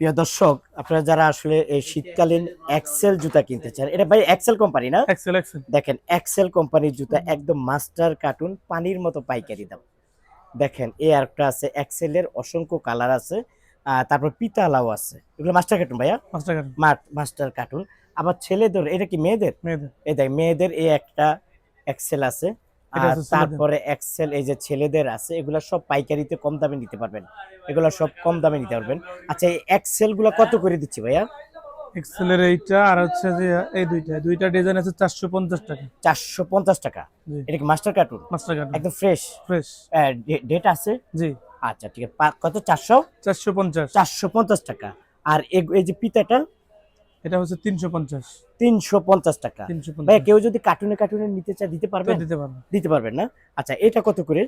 প্রিয় দর্শক আপনারা যারা আসলে এই শীতকালীন এক্সেল জুতা কিনতে চান এটা ভাই এক্সেল কোম্পানি না? এক্সেল এক্সেল দেখেন এক্সেল কোম্পানির জুতা একদম মাস্টার কার্টুন পানির মতো পাইকারি দাম। দেখেন এই আরেকটা আছে এক্সেলের অসংখ্য কালার আছে তারপর পিতালাও আছে। এগুলো মাস্টার কার্টুন ভাইয়া? পাঁচ টাকা মাস্টার কার্টুন। আবার ছেলেদের এটা কি মেয়েদের? মেয়েদের। এই দেখ মেয়েদের এই একটা এক্সেল আছে। তারপরে এক্সেল এই যে ছেলেদের আছে এগুলো সব পাইকারিতে কম দামে নিতে পারবেন। এগুলো সব কম দামে নিতে পারবেন। আচ্ছা এই এক্সেলগুলো কত করে দিচ্ছি ভাইয়া? এক্সেলের এইটা আর হচ্ছে যে এই দুইটা দুইটা ডিজাইন আছে চারশো পঞ্চাশ টাকা। চারশো পঞ্চাশ টাকা? এটা কি মাস্টার কার্টুন পাঁচ টাকা একদম ফ্রেশ ফ্রেশ ডেট আছে? জি। আচ্ছা ঠিক আছে। কত? চারশো? চারশো পঞ্চাশ। চারশো পঞ্চাশ টাকা। আর এই যে পিতাটা? এটা হচ্ছে তিনশো পঞ্চাশ। তিনশো পঞ্চাশ টাকা। তিনশো ভাই কেউ যদি কার্টুনে কার্টুনে নিতে চায় দিতে পারবেন? দিতে পারব। দিতে পারবেন না? আচ্ছা এটা কত করে?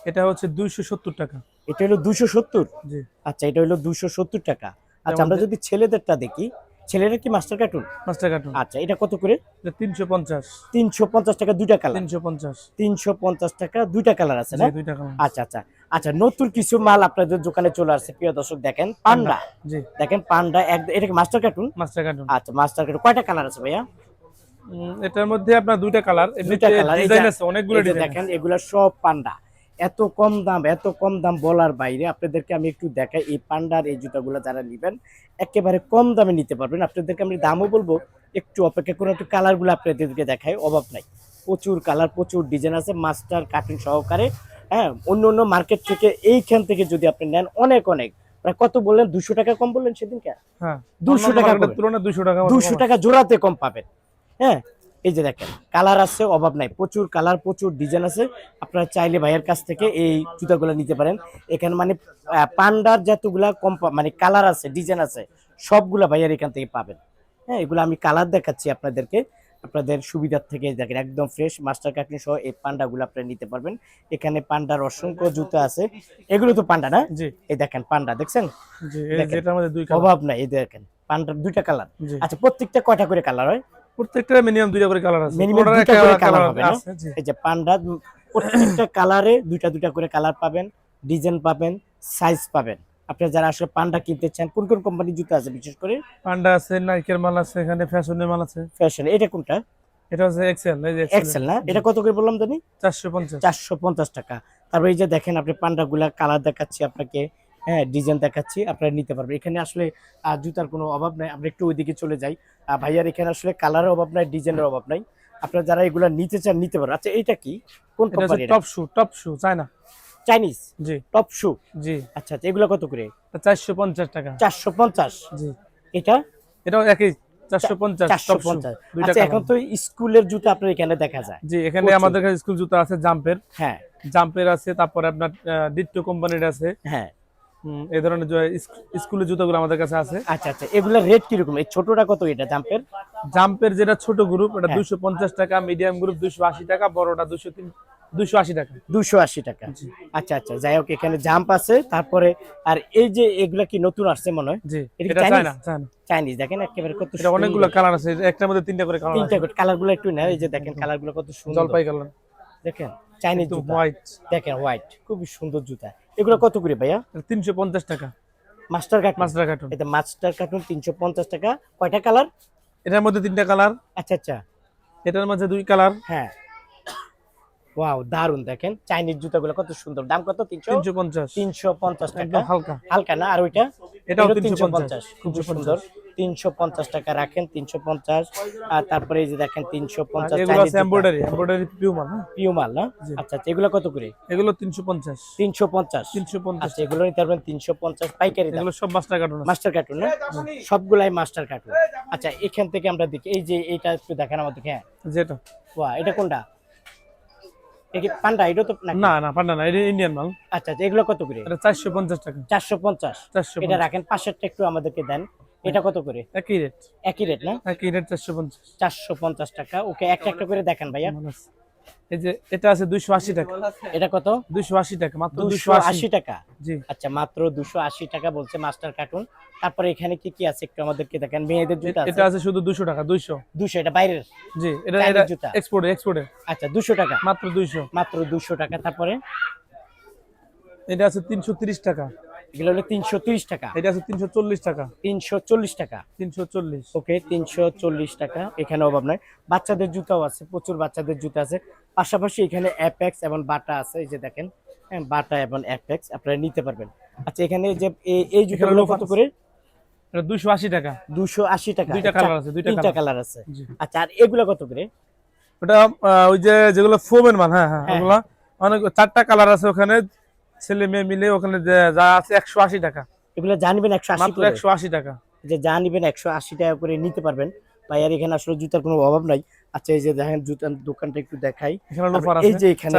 এটা হচ্ছে দুইশো সত্তর টাকা। এটা হলো দুশো সত্তর? জি। আচ্ছা এটা হলো দুশো সত্তর টাকা। আচ্ছা আমরা যদি ছেলেদেরটা দেখি ছেলেরা কি মাস্টার কার্টুন? টাকা কার্টুন। আচ্ছা এটা কত করে? তিনশো পঞ্চাশ। তিনশো পঞ্চাশ টাকা দুইটা কালার। তিনশো পঞ্চাশ। তিনশো পঞ্চাশ টাকা দুইটা কালার আছে না? জি দুই টাকা আচ্ছা আচ্ছা। আচ্ছা নতুন কিছু মাল আপনাদের দোকানে চলে আসছে। প্রিয় দর্শক দেখেন পান্ডা। জি। দেখেন পান্ডা এটা কি মাস্টার কার্টুন মাস্টার কার্টুন আচ্ছা মাস্টার কার্টুন কয়টা কালার আছে ভাইয়া? এটার মধ্যে আপনার দুইটা কালার দুইটা কালার ডিজাইন আছে অনেকগুলো ডিজাইন দেখেন এগুলা সব পান্ডা। এত কম দাম এত কম দাম বলার বাইরে আপনাদেরকে আমি একটু দেখাই এই পান্ডার এই জুতাগুলো যারা নেবেন একেবারে কম দামে নিতে পারবেন। আপনাদেরকে আমি দামও বলব একটু অপেক্ষা করে একটু কালারগুলো আপনাদেরকে দেখাই অভাব নাই। প্রচুর কালার প্রচুর ডিজাইন আছে মাস্টার কাটিং সহকারে। হ্যাঁ অন্য অন্য মার্কেট থেকে এইখান থেকে যদি আপনি নেন অনেক অনেক। কত বললেন? দুশো টাকা কম বললেন সেদিনকে? হ্যাঁ 200 টাকা। তুলনায় দুশো টাকা দুশো টাকা জোড়াতে কম পাবেন। হ্যাঁ এই যে দেখেন কালার আছে অভাব নাই। প্রচুর কালার প্রচুর ডিজাইন আছে। আপনারা চাইলে ভাইয়ের কাছ থেকে এই জুতাগুলো নিতে পারেন। এখানে মানে পান্ডার যতগুলা কম মানে কালার আছে ডিজাইন আছে সবগুলা ভাইয়ার এখান থেকে পাবেন। হ্যাঁ এগুলো আমি কালার দেখাচ্ছি আপনাদেরকে। আপনাদের সুবিধার থেকে দেখেন একদম ফ্রেশ মাস্টার কাটনি সহ এই পান্ডাগুলো আপনারা নিতে পারবেন। এখানে পান্ডার অসংখ্য জুতো আছে। এগুলো তো পান্ডা না? জি। এই দেখেন পান্ডা দেখছেন? অভাব নাই এই দেখেন পান্ডার দুইটা কালার। আচ্ছা প্রত্যেকটা কয়টা করে কালার হয়? প্রত্যেকটা মিনিমাম দুইটা করে কালার আছে। মিনিমাম দুইটা করে কালার হবে না? এই যে পান্ডা প্রত্যেকটা কালারে দুইটা দুইটা করে কালার পাবেন ডিজাইন পাবেন সাইজ পাবেন। আপনারা যারা আসলে পান্ডা কিনতে চান কোন কোন কোম্পানির জুতো আছে বিশেষ করে? পান্ডা আছে নাইকের মাল আছে এখানে ফ্যাশনের মাল আছে। ফ্যাশন এটা কোনটা? এটা হচ্ছে এক্সেল এই যে এক্সেল না? এটা কত করে বললাম জানি চারশো পঞ্চাশ। চারশো পঞ্চাশ টাকা। তারপর এই যে দেখেন আপনি পান্ডাগুলা কালার দেখাচ্ছি আপনাকে হ্যাঁ ডিজাইন দেখাচ্ছি আপনারা নিতে পারবেন। এখানে আসলে জুতার কোনো অভাব নাই। আমরা একটু ওইদিকে চলে যাই। ভাইয়ার এখানে আসলে কালারের অভাব নাই ডিজাইনের অভাব নাই। আপনারা যারা এগুলা নিতে চান নিতে পারেন। আচ্ছা এটা কি? কোন company top shoe top shoe China Chinese? জি। Top shoe? জি। আচ্ছা আচ্ছা এগুলো কত করে? চারশো পঞ্চাশ টাকা। চারশো পঞ্চাশ? জি। এটা? এটাও একই আচ্ছা এখন তো স্কুলের জুতো আপনার এখানে দেখা যায়। জি এখানে আমাদের কাছে স্কুল জুতো আছে জাম্পের। হ্যাঁ। জাম্পের আছে তারপরে আপনার দ্বিতীয় কোম্পানির আছে। হ্যাঁ। এই ধরনের স্কুলের জুতোগুলো আমাদের কাছে আছে। আচ্ছা আচ্ছা এগুলোর রেট কীরকম? এই ছোটটা কত এটা জাম্পের? জাম্পের যেটা ছোট গ্রুপ এটা হ্যাঁ। দুইশো পঞ্চাশ টাকা মিডিয়াম গ্রুপ দুইশো আশি টাকা বড়টা দুইশো তিন দুইশো আশি টাকা। দুশো আশি টাকা। আচ্ছা আচ্ছা যাই হোক এখানে জাম্প আছে তারপরে আর এই যে এগুলা কি নতুন আসছে মনে হয়? জি এটা কি? চায়না চাইনিজ দেখেন একেবারে কত এটা অনেকগুলো কালার আছে একটার মধ্যে তিনটা করে কালার তিনটা আছে কালারগুলো একটু নেয় এই যে দেখেন কালারগুলো কত সুন্দর। জলপাই কালার দেখেন চাইনিজ হোয়াইট দেখেন হোয়াইট খুবই সুন্দর জুতা। এগুলো কত করে ভাইয়া? তিনশো পঞ্চাশ টাকা। মাস্টার কার্টুন মাস্টার কার্টুন এটা মাস্টার কার্টুন তিনশো পঞ্চাশ টাকা। কয়টা কালার? এটার মধ্যে তিনটা কালার। আচ্ছা আচ্ছা। এটার মধ্যে দুই কালার। হ্যাঁ। ওয়াও দারুণ দেখেন। চাইনিজ জুতাগুলো কত সুন্দর। দাম কত? তিনশো? তিনশো পঞ্চাশ। তিনশো পঞ্চাশ টাকা। হালকা। হালকা না? আর ওইটা? এটাও এটাও 350 খুব সুন্দর। তিনশো পঞ্চাশ টাকা রাখেন তিনশো পঞ্চাশ। আর তারপরে এই যে দেখেন তিনশো পঞ্চাশ এগুলো এমব্রয়ডারি এমব্রয়ডারি পিউমাল হ্যাঁ পিউমাল না? আচ্ছা আচ্ছা এগুলো কত করে? এগুলো তিনশো পঞ্চাশ। তিনশো পঞ্চাশ। তিনশো পঞ্চাশ আচ্ছা এগুলো নিতে পারবেন তিনশো পঞ্চাশ পাইকারি দাম। এগুলো সব মাস্টার কার্টুন মাস্টার কার্টুন না? সবগুলাই মাস্টার কার্টুন আচ্ছা এখান থেকে আমরা দেখি। এই যে এইটা একটু দেখেন আমাদেরকে হ্যাঁ। যেটা। ওয়া এটা কোনটা? এটা কি পান্ডা? এটা তো না না পান্ডা না এটা ইন্ডিয়ান মাল। আচ্ছা আচ্ছা এগুলো কত করে? এটা চারশো পঞ্চাশ টাকা। চারশো পঞ্চাশ? চারশো এটা রাখেন পাশেরটা একটু আমাদেরকে দেন। এটা কত করে? একই রেট। একই রেট না? একই রেট চারশো পঞ্চাশ। চারশো পঞ্চাশ টাকা। ওকে একটা একটা করে দেখেন ভাইয়া। এই যে এটা আছে দুইশো আশি টাকা। এটা কত? টাকা মাত্র দুশো দুইশো আশি আশি। টাকা? জি। আচ্ছা মাত্র টাকা বলছে মাস্টার কার্টুন। তারপরে এখানে কি কি আছে একটু আমাদেরকে দেখেন। মেয়েদের জুতা আছে এটা আছে। শুধু দুশো টাকা দুইশো। দুশো এটা বাইরের? জি এটা এটা। এক্সপোর্টে এক্সপোর্টে আচ্ছা দুশো টাকা? মাত্র দুইশো। মাত্র দুশো টাকা। তারপরে? এটা আছে তিনশো তিরিশ টাকা। এগুলো হলো তিনশো তিরিশ টাকা। এটা আছে তিনশো চল্লিশ টাকা। তিনশো চল্লিশ টাকা। তিনশো চল্লিশ। ওকে তিনশো চল্লিশ টাকা। এখানে অভাব নাই। বাচ্চাদের জুতাও আছে প্রচুর বাচ্চাদের জুতা আছে। পাশাপাশি এখানে অ্যাপেক্স এবং বাটা আছে এই যে দেখেন। হ্যাঁ বাটা এবং অ্যাপেক্স আপনারা নিতে পারবেন। আচ্ছা এখানে যে এই- জুতাগুলো কত করে? দুশো আশি টাকা। দুশো আশি টাকা। দুইটা আচ্ছা, colour আছে, দুইটা কালার আছে। আচ্ছা আর এগুলো কত করে? ওটা ওই যে যেগুলো ফোমের মাল হ্যাঁ হ্যাঁ হ্যাঁ, অনেক চারটা কালার আছে ওখানে। ছেলে মেয়ে মিলে ওখানে যা আছে একশো আশি টাকা। এগুলো জানবেন একশো আশি একশো আশি টাকা। যে যা নিবেন একশো আশি টাকা করে নিতে পারবেন। ভাইয়ার এখানে আসলে জুতার কোনো অভাব নাই। আচ্ছা এই যে দেখেন জুতার দোকানটা একটু দেখাই। এই যে এখানে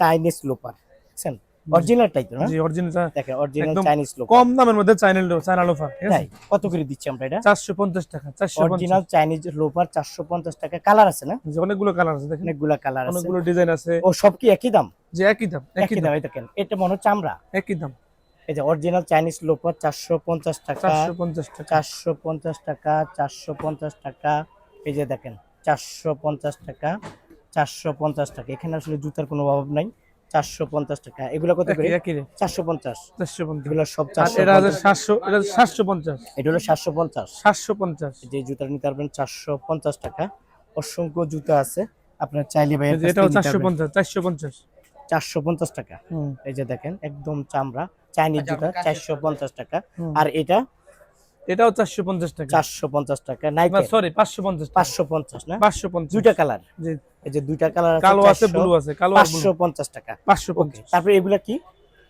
চাইনিজ লোপার বুঝছেন? অরিজিনালটাই তো না জি অরিজিনাল দেখেন অরিজিনাল চাইনিজ লোপার কম দামের মধ্যে চাইনা লোফার ঠিক আছে? কত করে দিচ্ছি আমরা এটা? চারশো পঞ্চাশ টাকা চারশো অরিজিনাল চাইনিজ লোপার চারশো পঞ্চাশ টাকা। কালার আছে না? অনেকগুলো কালার আছে দেখেন। অনেকগুলা কালার আছে। অনেকগুলো ডিজাইন আছে। ও সব কি একই দাম? যে একই দাম একই একই দাম দাম। এই এটা মনে হচ্ছে আমরা একই দাম। এই যে অরিজিনাল চাইনিজ টাকা। টাকা। চারশো পঞ্চাশ টাকা চারশো পঞ্চাশ টাকা। এই যে দেখেন চারশো পঞ্চাশ টাকা চারশো পঞ্চাশ টাকা। এখানে আসলে জুতার কোনো অভাব নাই। চারশো পঞ্চাশ টাকা। এগুলো কত করে? চারশো পঞ্চাশ। চারশো পঞ্চাশ। এগুলো সব চারশো এটা সাতশো এটা সাতশো পঞ্চাশ। এটা হলো সাতশো পঞ্চাশ। সাতশো পঞ্চাশ। যে জুতা নিতে পারবেন চারশো পঞ্চাশ টাকা। অসংখ্য জুতা আছে। আপনার চাইলে ভাই চারশো পঞ্চাশ চারশো পঞ্চাশ। চারশো পঞ্চাশ টাকা। এই যে দেখেন একদম চামড়া। চাইনিজ জুতা চারশো পঞ্চাশ টাকা। আর এটা এটাও চারশো পঞ্চাশ টাকা। চারশো পঞ্চাশ টাকা নাইকি সরি পাঁচশো পঞ্চাশ পাঁচশো পঞ্চাশ না? পাঁচশো পঞ্চাশ। দুইটা কালার? জি। এই যে দুইটা কালার কালো আছে ব্লু আছে কালো আর পাঁচশো পঞ্চাশ টাকা। পাঁচশো ওকে পঞ্চাশ তারপরে এগুলা কি?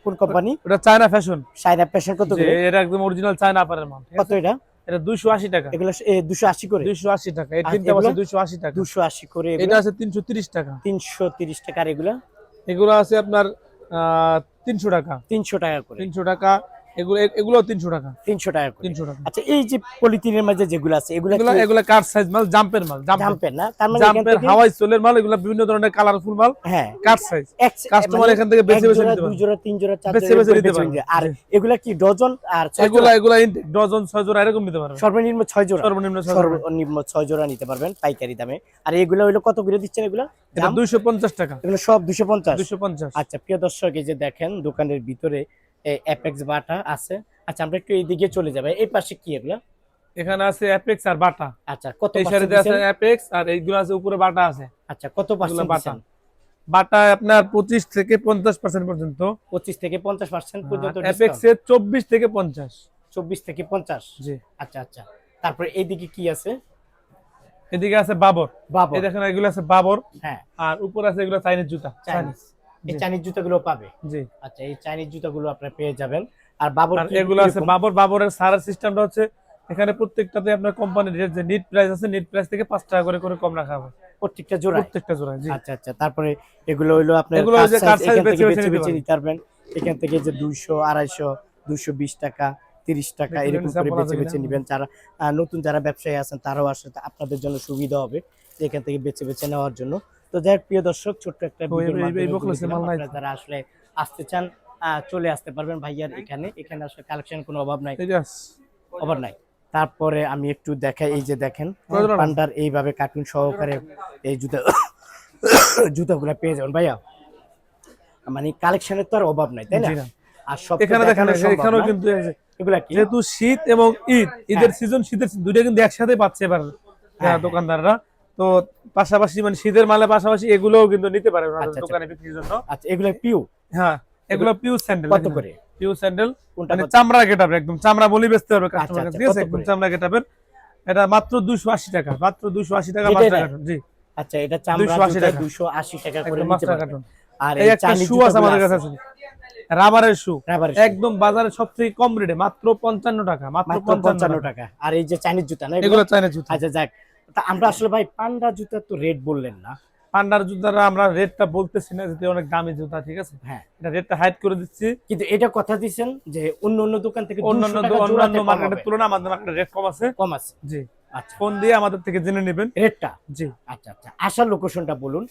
কোন কোম্পানি ওটা চায়না ফ্যাশন সাইরা পেশন কত করে? এটা একদম অরিজিনাল চায়না আপারের মাল কত এটা? এটা দুইশো আশি টাকা। এগুলো দুশো আশি করে? দুইশো আশি টাকা এই তিনটা? আছে দুইশো আশি টাকা। দুশো আশি করে এটা আছে তিনশো তিরিশ টাকা। তিনশো তিরিশ টাকা আর এগুলা? এগুলো আছে আপনার তিনশো টাকা। তিনশো টাকা করে। তিনশো টাকা এগুলো এগুলো তিনশো টাকা। তিনশো টাকা করে। তিনশো টাকা। আচ্ছা এই যে পলিথিনের মাঝে যেগুলো আছে এগুলো এগুলো কার সাইজ মাল? জাম্পের মাল জাম্পের। জাম্পের না? তার মানে জাম্পের হাওয়াই সোলের মাল এগুলো বিভিন্ন ধরনের কালারফুল মাল। হ্যাঁ। কার সাইজ কাস্টমার এখান থেকে বেছে বেছে নিতে দুই পারে জোড়া তিন জোড়া চার বেছে বেছে নিতে পারে। আর জি। এগুলা কি ডজন আর ছয় এগুলা এগুলা ডজন জোড়া এরকম নিতে সর্বনিম্ন জোড়া। সর্বনিম্ন জোড়া। নিতে পারবেন পাইকারি দামে। আর এগুলো হইল কত করে দিচ্ছেন এগুলো? এটা? দুইশো পঞ্চাশ টাকা। এগুলো সব দুশো পঞ্চাশ। দুইশো পঞ্চাশ। আচ্ছা প্রিয় দর্শক এই যে দেখেন দোকানের ভিতরে অ্যাপেক্স বাটা আছে। আচ্ছা আমরা একটু এইদিকে চলে যাবে এই পাশে কি এগুলো? এখানে আছে অ্যাপেক্স আর বাটা। আচ্ছা কত এই আছে অ্যাপেক্স আর এইগুলো আছে উপরে বাটা আছে। আচ্ছা কত পার্সেন্ট বাটা। বাটা আপনার পঁচিশ থেকে পঞ্চাশ পার্সেন্ট পর্যন্ত। পঁচিশ থেকে পঞ্চাশ পার্সেন্ট পর্যন্ত অ্যাপেক্স এর চব্বিশ থেকে পঞ্চাশ। চব্বিশ থেকে পঞ্চাশ? জি। আচ্ছা আচ্ছা। তারপরে এইদিকে কি আছে? এদিকে আছে বাবর। বাবর। এই দেখেন এগুলো আছে বাবর। হ্যাঁ। আর উপরে আছে এগুলো চাইনিজ জুতা। চাইনিজ। এই। চাইনিজ জুতাগুলো পাবে। জি। আচ্ছা এই চাইনিজ জুতাগুলো আপনারা পেয়ে যাবেন। আর বাবর এগুলো আছে বাবর বাবরের সারার সিস্টেমটা হচ্ছে এখানে প্রত্যেকটাতে আপনার কোম্পানির যে নিট প্রাইস আছে নিট প্রাইস থেকে পাঁচ টাকা করে করে কম রাখা হবে প্রত্যেকটা জোড়া প্রত্যেকটা জোড়া জি। আচ্ছা আচ্ছা তারপরে এগুলো হইল আপনার এগুলো যে size এখান বেছে বেছে নিতে পারবেন। এখান থেকে যে দুইশো আড়াইশো দুইশো বিশ টাকা তিরিশ টাকা এরকম করে বেছে কিনা? নিবেন। যারা নতুন যারা ব্যবসায়ী আছেন তারাও আসলে আপনাদের জন্য সুবিধা হবে। এখান থেকে বেছে বেছে নেওয়ার জন্য। তো যাই প্রিয় দর্শক ছোট্ট একটা যারা আসলে আসতে চান চলে আসতে পারবেন ভাইয়ার এখানে। এখানে আসলে কালেকশন কোনো অভাব নাই। অভাব নাই। তারপরে আমি একটু দেখাই এই যে দেখেন পান্ডার এইভাবে কার্টুন সহকারে এই জুতা জুতাগুলো পেয়ে যাবেন ভাইয়া। মানে কালেকশনের তো আর অভাব নাই তাই না? আর সব এখানে দেখেন এখানেও কিন্তু এগুলা কি? যেহেতু শীত এবং ঈদ ঈদের হ্যাঁ। সিজন শীতের দুইটা কিন্তু একসাথে পাচ্ছে এবার হ্যাঁ, দোকানদাররা। তো পাশাপাশি মানে শীতের মালে পাশাপাশি এগুলোও কিন্তু নিতে পারে আচ্ছা, আচ্ছা। দোকানে বিক্রির জন্য। আচ্ছা এগুলা পিউ? হ্যাঁ এগুলো পিওর স্যান্ডেল কত করে? পিওর স্যান্ডেল মানে চামড়া গেটাবে একদম চামড়া বলি বেচতে হবে কাস্টমার আচ্ছা, ঠিক আছে একদম চামড়া গেটাবের এটা মাত্র 280 টাকা মাত্র 280 টাকা এটাই মাস্টার জি। আচ্ছা এটা চামড়া 280 টাকা। 280 টাকা করে নিতে পারবেন। আর এই চাইনিজ শু আছে আমাদের কাছে আছে। রাবারের শু। একদম বাজারে সবথেকে কম রেটে মাত্র 55 টাকা মাত্র মাত্র 55 55 টাকা। টাকা। আর এই যে চাইনিজ জুতা না এগুলো? এগুলো চাইনা জুতা। আচ্ছা যাক। তা আমরা আসলে ভাই পান্ডা জুতা তো রেট বললেন না। পান্ডার জুতারা আমরা রেটটা বলতেছি না যেটা অনেক দামি জুতা ঠিক আছে? হ্যাঁ। এটা রেটটা হাইড করে দিচ্ছি। কিন্তু এটা কথা দিছেন যে অন্য অন্য দোকান থেকে অন্যান্য 200 টাকা অন্যান্য মার্কেটের তুলনায় আমাদের মার্কেটে রেট কম আছে। কম আছে। জি। আচ্ছা। ফোন দিয়ে আমাদের থেকে জেনে নেবেন। রেটটা? জি। আচ্ছা আচ্ছা। আসার লোকেশনটা বলুন।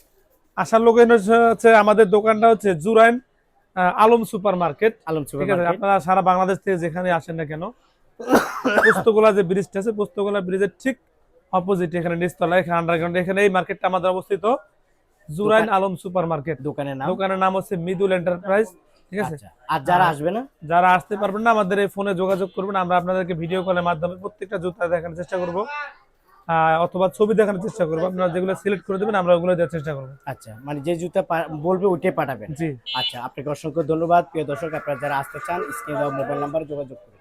আসার লোকেশন হচ্ছে আমাদের দোকানটা হচ্ছে Jurain Alam super market Alam super আপনারা সারা বাংলাদেশ থেকে যেখানে আসেন না কেন পোস্তগোলা যে ব্রিজটা আছে পোস্তগোলা ব্রিজের ঠিক অপোজিট এখানে নিচতলা এখানে আন্ডারগ্রাউন্ড এখানে এই মার্কেটটা আমাদের অবস্থিত জুরাইন আলম সুপার মার্কেট দোকানের নাম? দোকানের নাম হচ্ছে মিদুল এন্টারপ্রাইজ ঠিক আছে? আচ্ছা। আর যারা আসবে না? যারা আসতে পারবেন না আমাদের এই ফোনে যোগাযোগ করবেন আমরা আপনাদেরকে ভিডিও কলের মাধ্যমে প্রত্যেকটা জুতা দেখানোর চেষ্টা করব। অথবা ছবি দেখানোর চেষ্টা করব। আপনারা যেগুলো সিলেক্ট করে দেবেন আমরা ওগুলো দেওয়ার চেষ্টা করব। আচ্ছা মানে যে জুতা বলবে ওইটাই পাঠাবেন। জি। আচ্ছা আপনাকে অসংখ্য ধন্যবাদ। প্রিয় দর্শক আপনারা যারা আসতে চান স্ক্রিনে দেওয়া মোবাইল নাম্বারে যোগাযোগ করুন।